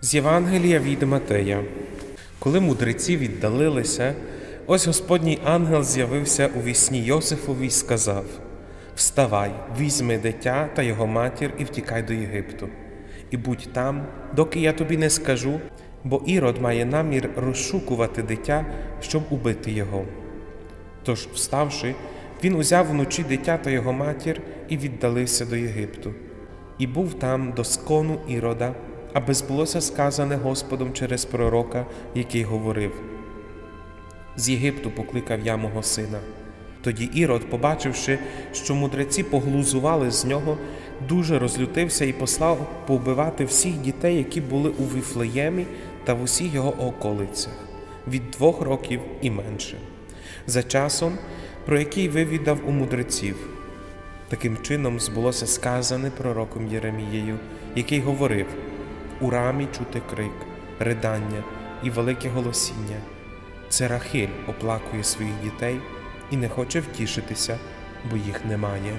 З Євангелія від Матея. Коли мудреці віддалилися, ось Господній ангел з'явився у вісні Йосифові й сказав: Вставай, візьми дитя та його матір і втікай до Єгипту, і будь там, доки я тобі не скажу, бо Ірод має намір розшукувати дитя, щоб убити його. Тож, вставши, він узяв вночі дитя та його матір і віддалився до Єгипту, і був там до скону Ірода, аби збулося сказане Господом через пророка, який говорив: З Єгипту покликав я мого сина. Тоді Ірод, побачивши, що мудреці поглузували з нього, дуже розлютився і послав повбивати всіх дітей, які були у Віфлеємі та в усіх його околицях, від двох років і менше, за часом, про який вивідав у мудреців. Таким чином збулося сказане пророком Єремією, який говорив: у рамі чути крик, ридання і велике голосіння. Це Рахиль оплакує своїх дітей і не хоче втішитися, бо їх немає.